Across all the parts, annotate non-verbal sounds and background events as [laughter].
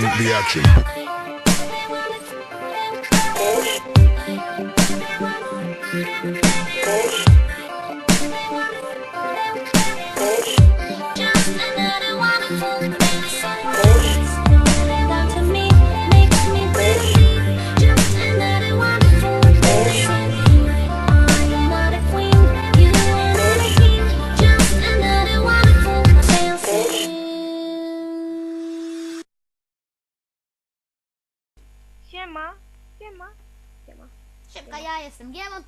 the action.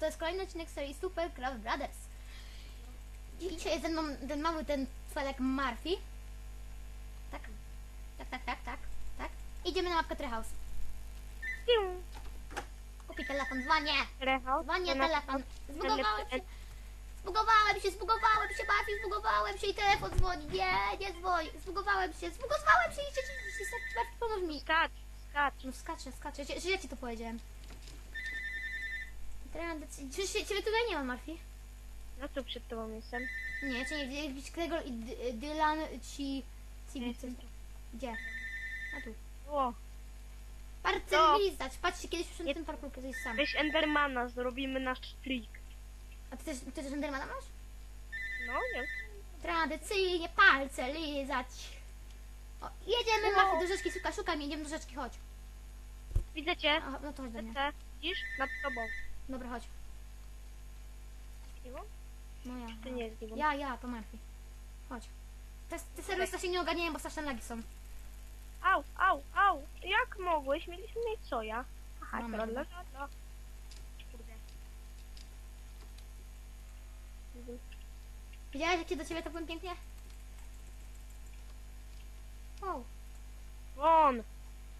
To jest kolejny odcinek serii Super Craft Brothers. Dzisiaj jest ze mną ten mały, ten felek Murphy. Tak? Tak, tak, tak, tak, tak. Idziemy na mapkę Treehouse. Kupi telefon, dzwonię. Rechał. Dzwonię, telefon. Zbugowałem się. Zbugowałem się, zbugowałem się, Murphy, zbugowałem się i telefon dzwoni. Nie, nie dzwoni. Zbugowałem się, zbugowałem się i się, się, się, Murphy, pomóż mi. Skacz, skacz. No skaczę, skaczę. Czy ja ci to powiedziałem? Teraz decy- Czy się, ciebie tutaj nie ma, Murphy? No tu przed tobą jestem. Nie, czy nie, gdzieś Gregor i D- Dylan ci... ci Jestem tu. Gdzie? A tu. O, Parcelizać! Patrzcie, kiedyś przy tym parku kiedyś sam. weź Endermana, zrobimy nasz trik. A ty też, ty też Endermana masz? No, nie. Tradycyjnie palce lizać. O, jedziemy, No. Mafia, do rzeczki, szuka, szukaj mnie, idziemy do rzeczki, chodź. Widzę cię. Aha, no to chodź do mnie. Widzisz? Nad tobą. Dobra, chodź. Zgiwą? No ja. Czy nie zgiwą? Ja, ja, to Murphy. Chodź. Te, te serio strasznie nie ogarniają, bo straszne lagi są. Au, au, au. Jak mogłeś? Mieliśmy mieć soja. Aha, no, no, no. Kurde. Widziałeś, jak się do ciebie to powiem pięknie? Wow. Won!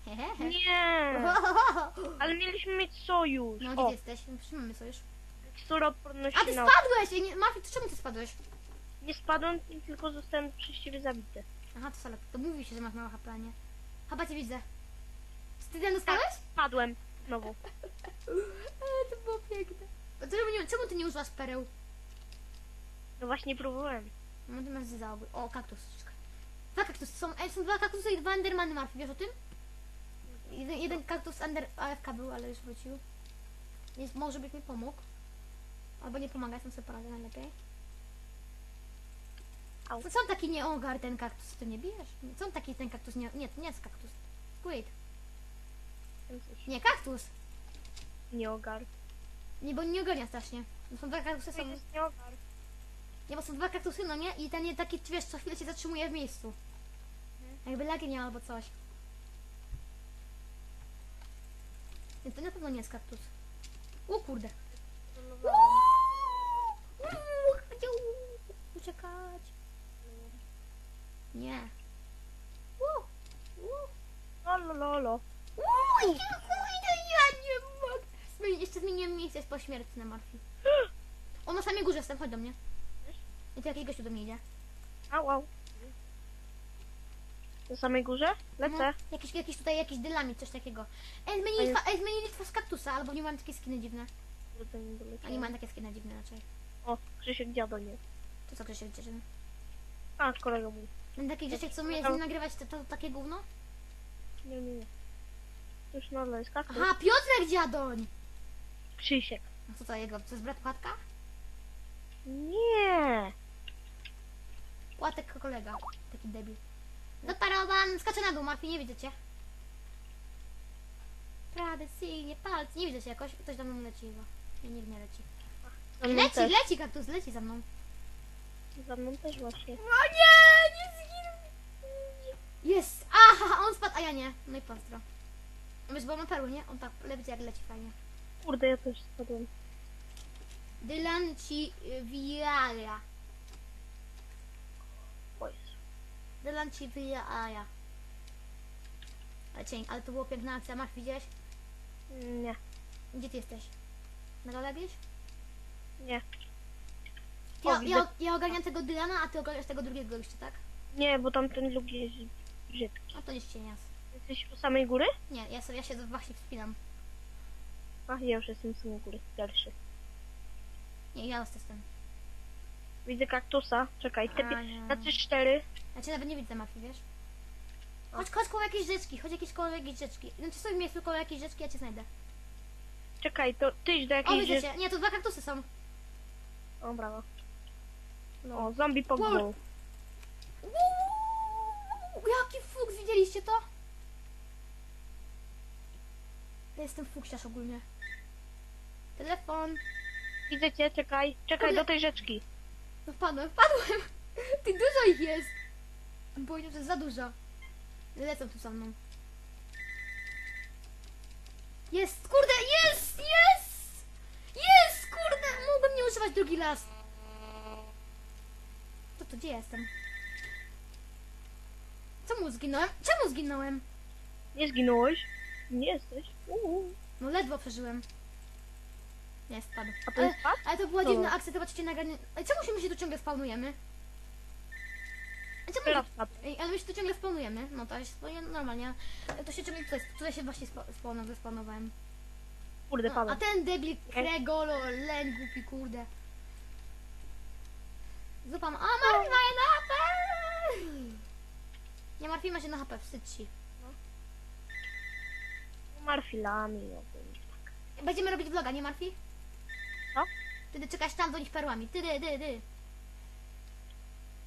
Nie! [laughs] Ale mieliśmy mieć sojusz. No, gdzie o, jesteś? Trzymamy sojusz. A ty na... spadłeś! Ej, nie, Mafia, to czemu ty spadłeś? Nie spadłem, tylko zostałem przez ciebie zabity. Aha, to salak. To mówi się, że masz mało HP, nie? Chyba cię widzę. Ty ten dostałeś? Spadłem. Znowu. [laughs] Ale to było piękne. A Czemu, nie, czemu ty nie używasz pereł? No właśnie próbowałem. No ty masz za ogół. O, kaktus. Dwa kaktusy. Są, ej, są dwa kaktusy i dwa endermany Marfi, wiesz o tym? Jeden, jeden kaktus under AFK był, ale już wrócił. Jest, może byś mi pomógł. Albo nie pomagaj, sam sobie poradzę najlepiej. Co, co on taki nie ogar ten kaktus? Ty nie bijesz? Co on taki ten kaktus nie... Nie, to nie jest kaktus. Squid. Nie, kaktus. nie ogar. Nie, bo nie ogarnia strasznie. Bo są dwa kaktusy, są... jest nie ogar. Nie, bo są dwa kaktusy, no nie? I ten nie taki, wiesz, co chwilę się zatrzymuje w miejscu. Jakby lagi miał albo coś. Nie, to na pewno nie jest kaktus. O kurde. Chciał uciekać. Nie. Uuu, uuu, ja nie mogę. Jeszcze zmieniłem miejsce, jest pośmiertne, Marfi. [gasps] O, na samej górze jestem, chodź do mnie. I tu jakiś gościu do mnie idzie. Au, au. Na samej górze? Lecę. No, jakiś, jakiś tutaj, jakiś dynamit, coś takiego. Ej, zmienili, twa, ej, zmienili twarz kaktusa, albo nie mam takie skiny dziwne. Doleciałem. A nie mam takie skiny dziwne raczej. O, Krzysiek dziado nie. To co, Grzesiek, dziewczyny? A, kolega mój. Ten taki Grzesiek, co umie z nim nagrywać, to, to takie gówno? Nie, nie, nie. Już na jest kaktus. Aha, Piotrek Dziadoń! Krzysiek. A co to jego, to jest brat Płatka? Nie. Płatek kolega, taki debil. Zaparowan, skaczę na dół, Marfi, nie widzę cię. Tradycyjnie, palce, nie widzę cię jakoś, ktoś za mną leci chyba. Nie, nikt nie leci. Leci, też. leci kaktus, leci za mną. Za mną też właśnie. O nie, nie zginął. Jest! Aha, on spadł, a ja nie. No i pozdro. Wiesz, bo ma perły, nie? On tak leci jak leci fajnie. Kurde, ja też spadłem. Dylan ci y, wyjara. O Jezu. Dylan ci wyjara. Ale cień, ale to było piękna akcja. Masz widziałeś? Nie. Gdzie ty jesteś? Na dole gdzieś? Nie. Ja, O, ja, widzę. ja ogarniam tego Dylana, a ty ogarniasz tego drugiego jeszcze, tak? Nie, bo tamten drugi jest brzydki. A to jest cienias. Jesteś u samej góry? Nie, ja sobie ja się właśnie wspinam. A, ja już jestem u samej góry. Dalszy. Nie, ja jestem. Widzę kaktusa. Czekaj, te A, pi- nie. na 3-4. Ja cię nawet nie widzę, Mafi, wiesz? Chodź, chodź koło jakiejś rzeczki, chodź jakieś koło jakiejś rzeczki. Znaczy sobie w miejscu koło jakiejś rzeczki, ja cię znajdę. Czekaj, to ty idź do O, jakiejś... widzę cię. Nie, to dwa kaktusy są. O, brawo. No. O, zombie. Uuu, Jaki fuks, widzieliście to? Ja jestem fuksiarz ogólnie. Telefon. Widzę cię, czekaj. Czekaj, Kurde. do tej rzeczki. No wpadłem, wpadłem! [laughs] Ty dużo ich jest! Bo że jest za dużo. Lecą tu za mną. Jest, kurde, jest, jest! Jest, kurde! Mogłem nie używać drugi raz. To to gdzie jestem? Czemu zginąłem? Czemu zginąłem? Nie zginąłeś? Nie jesteś? Uuu. No ledwo przeżyłem. Nie, spadł. A to Ale, jest ale to była Co? dziwna akcja, zobaczycie nagranie. Ale czemu się tu ciągle spawnujemy? A Czemu Teraz padł. Ej, ale my się tu ciągle spawnujemy. No to jest to normalnie. To się ciągle tutaj, tutaj się właśnie spa- spawnowałem, zespawnowałem. Kurde, No, a ten debil Kregolo, leń głupi kurde. Zupam. A Marfi ma jedno HP! Nie Marfi ma się na HP, wstydź się. Marfilami. no to- Będziemy robić vloga, nie Marfi? Co? Wtedy czekasz tam do nich perłami. Ty, dy, dy, dy.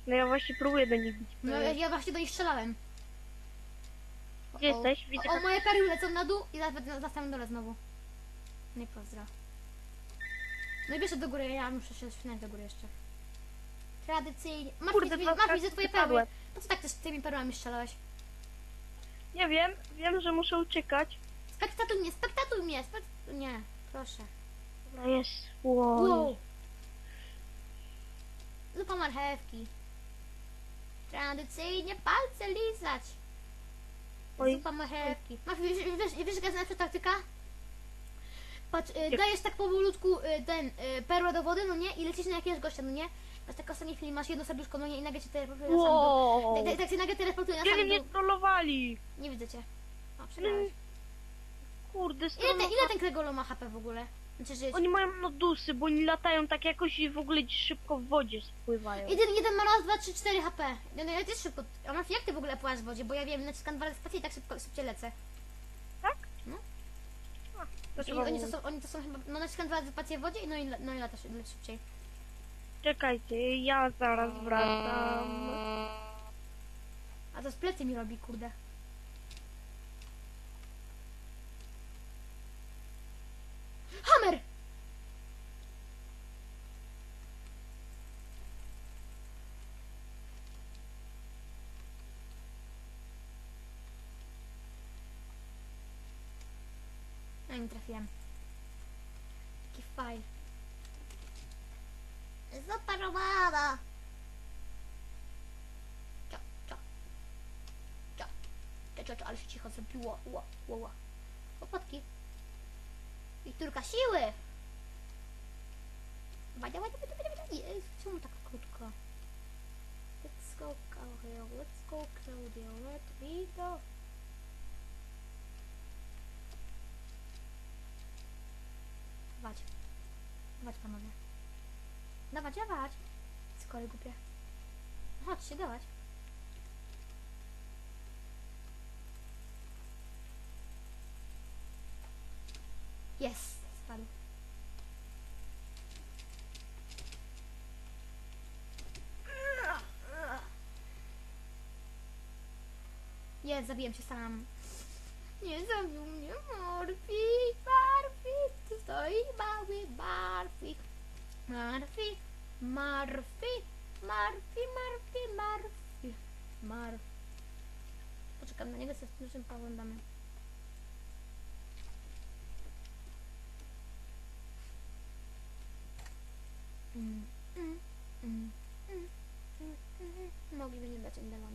No ja właśnie próbuję do nich bić. No ja, ja właśnie do nich strzelałem. Gdzie O, jesteś? Widzę, O, moje perły lecą na dół i zaraz będę na samym dole znowu. Nie pozdra. No i bierze do góry, ja muszę się śmiać do góry jeszcze. Tradycyjnie. Masz, Kurde, widzę, dwa masz razy widzę twoje perły. Po co tak też tymi perłami strzelałeś? Nie wiem, wiem, że muszę uciekać. Spektatuj mnie, spektatuj mnie, spek... Nie, proszę. Dobra, jest. Wow. Wow. Zupa marchewki. Tradycyjnie palce lizać. Oj. Zupa marchewki. Masz, wiesz, wiesz, wiesz jaka jest najlepsza taktyka? Patrz, y, dajesz tak powolutku y, ten, y, perłę do wody, no nie? I lecisz na jakiegoś gościa, no nie? Masz tak ostatniej chwili, masz jedno serduszko, no nie? I nagle cię teleportuje na sam dół. Wow. Tak, tak, tak się nagle teleportuje na Kiedy sam mnie dół. trollowali? Nie widzę cię. O, przegrałeś. Kurde, Ile ten, ile ten Kregolo ma HP w ogóle? Znaczy, że jest... Oni mają nodusy, bo oni latają tak jakoś i w ogóle szybko w wodzie spływają. Jeden, jeden ma raz, dwa, trzy, cztery HP. No, no ja też szybko. A Mafi, jak ty w ogóle płasz w wodzie? Bo ja wiem, naciskam dwa razy spację i tak szybko, szybciej lecę. Tak? No. A, I to trzeba oni, to są, oni to są chyba. No naciskam dwa razy spację w wodzie i no i, no i latasz szybciej. Czekajcie, ja zaraz wracam. A to z plecy mi robi, kurde. No nie trafiłem. Taki fajl. Zaparowana! Cio, cio. Cio. Cio, cio, cio, ale się cicho zrobiło. Ła, ła, ła. Kłopotki. I tylko siły! Dawaj, dawaj, dawaj, dawaj, dawaj. Jezu, czemu tak krótko? Let's go, Claudio, let's go, Claudio, let me go. Dawać. Dawać, panowie. Dawać, dawać. Skory głupie. Chodźcie, dawać. Jest, spadł. Jest, zabiłem się sam. Nie zabił mnie Morfi, Marfi, tu stoi mały Marfik. Marfik, Marfik, Marfik, Marfik, Marfik, Marfik. Poczekam na niego, co z tym poglądamy. Mm, mm, mm, Mogliby nie dać Endelona.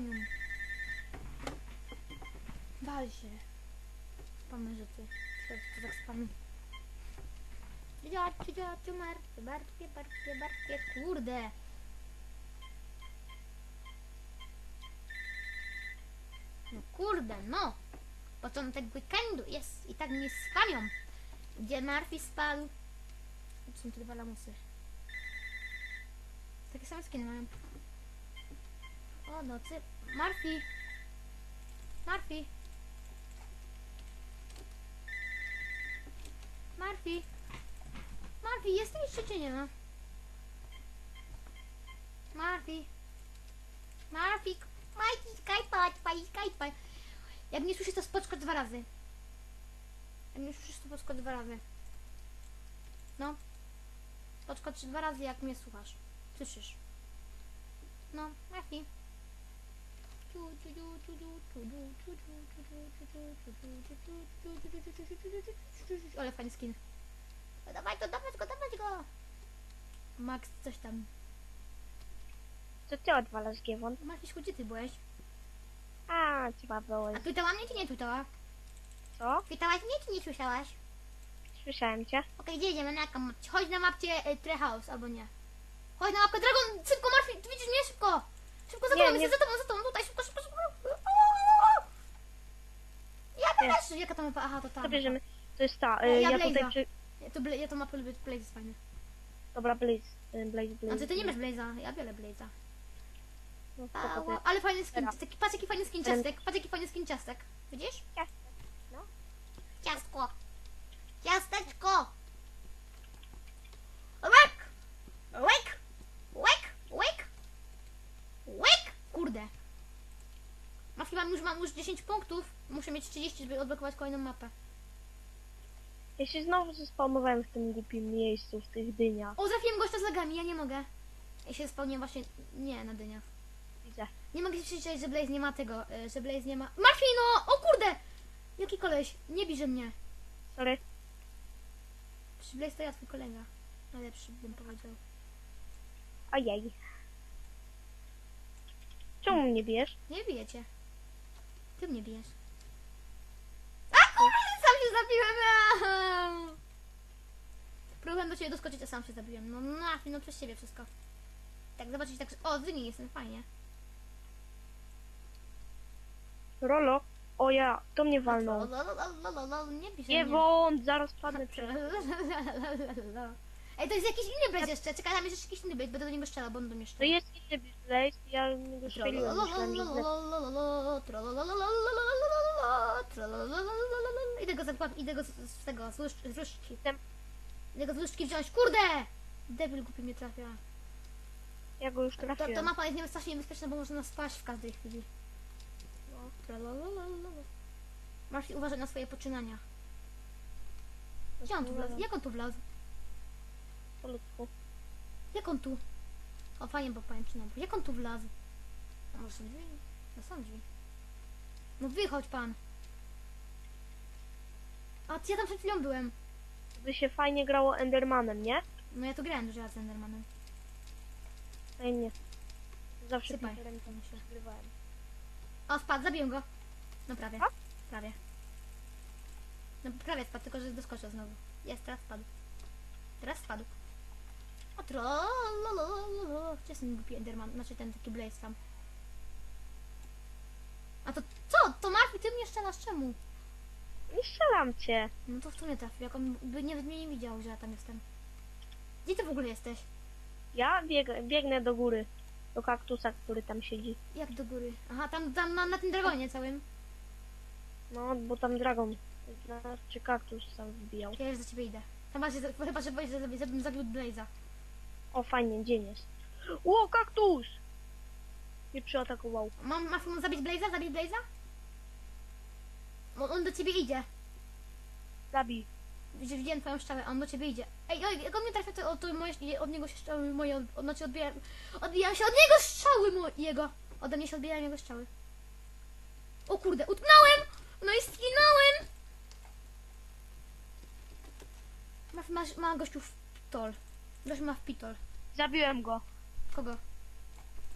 gonią. Wal się. Spamy rzeczy. To tak spamy. Dziaciu, dziaciu, martwie, martwie, martwie, martwie. Kurde. No kurde, no. Początek weekendu jest i tak mnie spamią. Gdzie Marfi spadł? To są te dwa lamusy. Takie same skiny mają. O, nocy. Marfi! Marfi! Marfi! Marfi, jesteś jeszcze czy nie ma? Marfi! Marfi! Majki, skajpać, pani skajpać! Jak nie słyszysz, to spoczko dwa razy. Jak nie słyszysz, to spoczko dwa razy. No. Spoczko trzy dwa razy, jak mnie słuchasz. Słyszysz. No, Marfi. Ale fajny skin. No Dawaj to, dawać go, dawać go! Max, coś tam. Co ty odwalasz, Giewon? Max, gdzie ty byłeś? A, chyba byłeś. A pytała mnie, czy nie pytała? Co? Pytałaś mnie, czy nie słyszałaś? Słyszałem cię. Okej, gdzie idziemy? Na jaką mapcie? Chodź na mapcie e, Treehouse, albo nie. Chodź na mapkę Dragon! Szybko! Ty widzisz mnie? Szybko! Szybko za Nie, tobą, nie. jestem za tobą, za tobą, tutaj, szybko, szybko, szybko! Ja Nie. też! Jaka to mapa? Aha, to tam. To bierzemy. To jest ta. Ja Y, ja Blaze'a. tutaj przy... Ja to, bla- ja to mapę lubię, Blaze jest fajny. Dobra, Blaze. y, Blaze, Blaze. A ty, ty nie masz Blaze'a, ja biorę Blaze'a. No, ale fajny skin, Teraz. taki, patrz jaki fajny skin Ten- ciastek, patrz jaki fajny skin ciastek. Widzisz? Ciastek, no. Ciastko! Ciasteczko! Łek! Łek! Łek! Łek! Kurde. Mam już, mam już 10 punktów. Muszę mieć 30, żeby odblokować kolejną mapę. Ja się znowu zespałmowałem w tym głupim miejscu, w tych dyniach. O, trafiłem gościa z lagami, ja nie mogę. Ja się spełniłem właśnie, nie, na dyniach. Widzę. Nie mogę się przeczytać, że Blaze nie ma tego, y, że Blaze nie ma... Martwi, no! O kurde! Jaki koleś? Nie bierze mnie. Sorry. Przecież Blaze to ja, twój kolega. Najlepszy bym powiedział. Ajaj. Czemu mnie bierz? Nie bijecie. Ty mnie bijesz. A kurde, sam się zabiłem! Próbowałem do ciebie doskoczyć, a sam się zabiłem. No, no, no przez siebie wszystko. Tak, zobaczyć tak, o, z linii jestem, fajnie. Rolo? O ja, to mnie walnął. nie bijesz Nie mnie. wąt, zaraz padnę [laughs] przez... Ej, to jest jakiś inny blaze jeszcze. Czekaj, tam jest jeszcze jakiś inny blaze, będę do niego strzelał, bo on do mnie To strzela. jest inny Blaze, ja go strzeliłem, myślałem, że... Idę go zakład, idę go z, z tego, z, łyż- z łyżki. Jestem- Idę go z łyżki wziąć, kurde! Debil głupi mnie trafia. Ja go już To, to trafiłem. mapa jest niebezpiecznie niebezpieczna, bo można spaść w każdej chwili. Masz uważać na swoje poczynania. Gdzie on tu wlazł? Jak on tu wlazł? Po ludzku. Jak on tu? O, fajnie, bo przynajmniej. Jak on tu wlazł? A może są drzwi? No są drzwi. No wychodź pan. A ja tam przed chwilą byłem. By się fajnie grało Endermanem, nie? No ja tu grałem dużo razy z Endermanem. Ej, nie. Zawsze Sypaj. Peterem tam się zgrywałem. O, spadł, zabiłem go. No prawie. A? Prawie. No prawie spadł, tylko że doskoczył znowu. Jest, teraz spadł. Teraz spadł. O, trolololololo. Gdzie jest ten głupi Enderman? Znaczy ten taki Blaze tam. A to co? To Marfi, ty mnie strzelasz czemu? Nie strzelam cię. No to w sumie trafił, jak on by nie, mnie nie widział, że ja tam jestem. Gdzie ty w ogóle jesteś? Ja bieg, biegnę do góry. Do kaktusa, który tam siedzi. Jak do góry? Aha, tam, tam na, na tym dragonie całym. No, bo tam dragon. Znaczy kaktus sam wbijał. Ja już za ciebie idę. Chyba, że boisz, że zabił Blaze'a. O, fajnie, dzień jest. Ło, kaktus! Mnie przyatakował. Mam, masz mu zabić Blaze'a? Zabić Blaze'a? On, on do ciebie idzie. Zabij. Widzisz, widziałem twoją szczałę, a on do ciebie idzie. Ej, oj, jak on mnie trafia, to, to moje, od niego się strzały moje, od, znaczy odbijam, odbijam się od niego strzały mo, jego. Ode mnie się odbijają jego strzały. O kurde, utknąłem! No i skinąłem! Masz, masz, ma gościu w pitol. Gość ma w pitol. Zabiłem go. Kogo?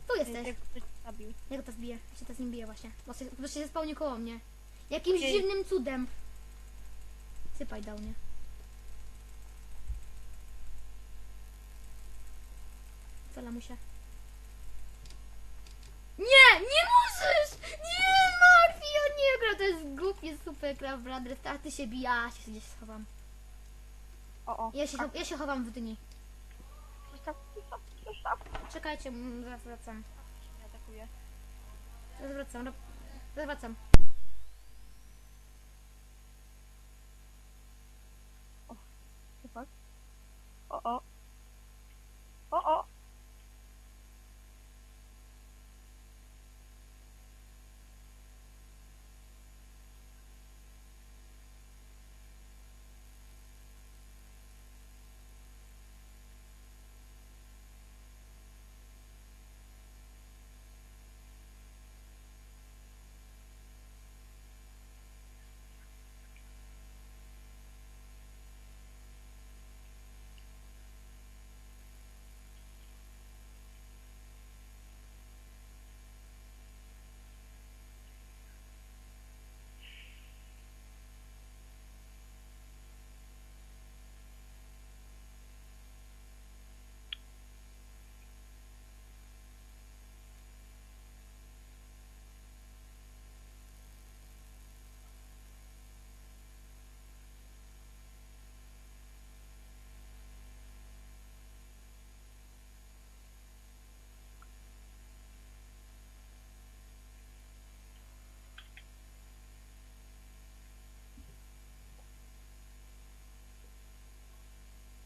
To Tu jesteś. Jak ktoś zabił. Ja go teraz biję. Ja się teraz nim biję właśnie. Bo się, bo się spełni koło mnie. Jakimś Ej. dziwnym cudem. Sypaj dał mnie. Cela mu się. Nie! Nie możesz! Nie, Morfi! O nie, gra, to jest głupie, super gra, Brothers. A ty się bija, ja się gdzieś schowam. O, o. Ja się, ja się chowam w dni. Zostaw. Czekajcie, mm, zaraz wracam. Nie. Zaraz wracam, rob- zaraz wracam. Super. O, o. O, o.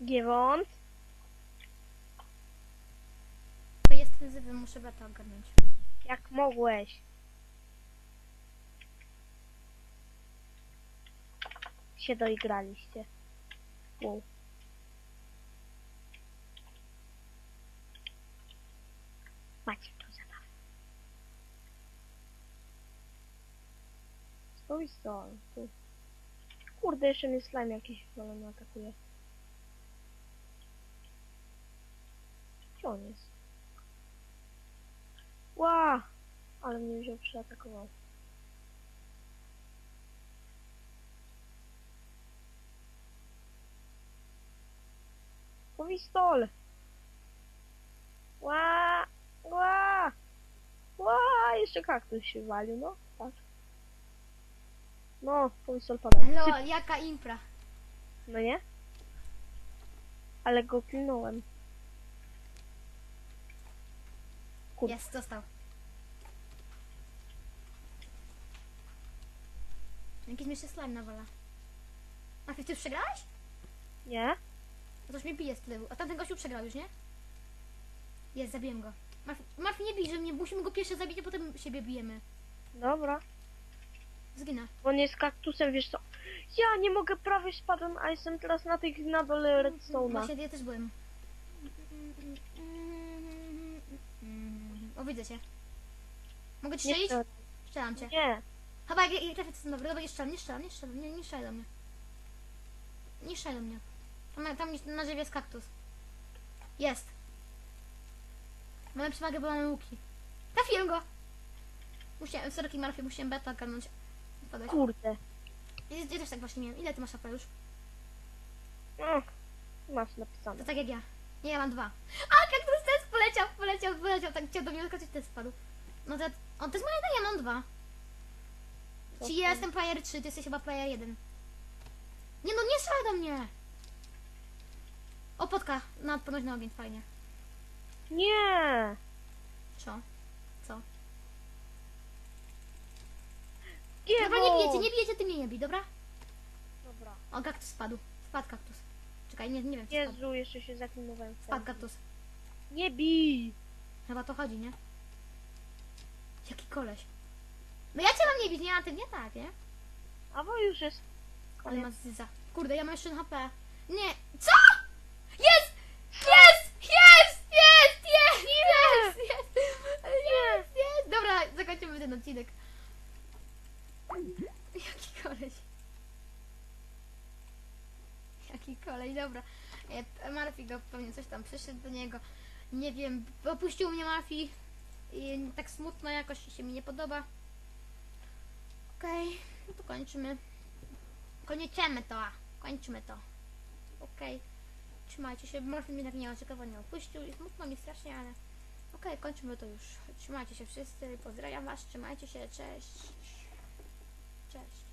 Giewont. To jest wyzywy, muszę beta ogarnąć. Jak mogłeś? Się doigraliście. Wow. Macie to zabawę. Stój. Tu. Kurde, jeszcze mnie slime jakiś wolony atakuje. Jest? Ła! Ale mnie wziął przyatakował. Powistol! Ła! Ła! Ła! Jeszcze kaktus się walił, no. Tak. No, powistol pada. Lol, jaka impra. No nie? Ale go pilnąłem. Kurde. Jest, został. Jakiś mnie się slime nawala. Marfi, ty już przegrałeś? Nie? To coś mnie bije z tyłu. A tamten gościu przegrał już, nie? Jest, zabiłem go. Marfi, Marfi nie bij, że mnie, musimy go pierwsze zabić, a potem siebie bijemy. Dobra. Zginę. On jest kaktusem, wiesz co? Ja nie mogę, prawie spadłem, a jestem teraz na tych, na dole redstone'a. Właśnie ja też byłem. O, widzę cię. Mogę ci strzelić? strzel- Strzelam cię. nie. Chyba jak, jak trafię, to jestem dobry. Dobra, nie strzelam, nie strzelam, nie strzelam, nie, nie strzelaj do mnie. Nie strzelaj do mnie. Tam, tam na drzewie jest kaktus. Jest. Mamy przewagę, bo mamy łuki. Trafiłem go! Musiałem, sorry Marfie, musiałem beta karnąć. Padać. Kurde. Ja, ja też tak właśnie miałem. Ile ty masz AP już? No, masz napisane. To tak jak ja. Nie, ja mam dwa. A, kaktus poleciał, poleciał. Tak chciał do mnie wyskoczyć, też spadł. No to, on to jest moja idea, ja mam dwa. Czyli ja jestem player 3, ty jesteś chyba player 1. Nie no, nie strzelaj do mnie! O, potka, na odporność na ogień, fajnie. Nie! Co? Co? Giewont! Dobra, nie bijecie, nie bijecie, ty mnie nie bij, dobra? Dobra. O, kaktus spadł. Spadł kaktus. Czekaj, nie, nie wiem, czy spadł. Jezu, jeszcze się zaklinowałem. Spadł kaktus. Nie bij! Chyba to chodzi, nie? Jaki koleś. No ja cię mam nie bić, nie, a ty nie tak, nie? A bo już jest. Ale ma zyza. Kurde, ja mam jeszcze HP. Nie. Co? Jest! Jest! Jest! Jest! Jest! Jest! Jest! Jest! Jest! Dobra, zakończymy ten odcinek. Jaki koleś. Jaki kolej, dobra. E, Marfi go pewnie coś tam przyszedł do niego. Nie wiem, opuścił mnie Marfi. I tak smutno jakoś się mi nie podoba. Okej, no to kończymy. Kończymy to, a. Kończymy to. Okej. Trzymajcie się, Morfin mnie tak nieoczekiwanie nie opuścił i smutno mi strasznie, ale okej, kończymy to już. Trzymajcie się wszyscy, pozdrawiam was, trzymajcie się, cześć. Cześć.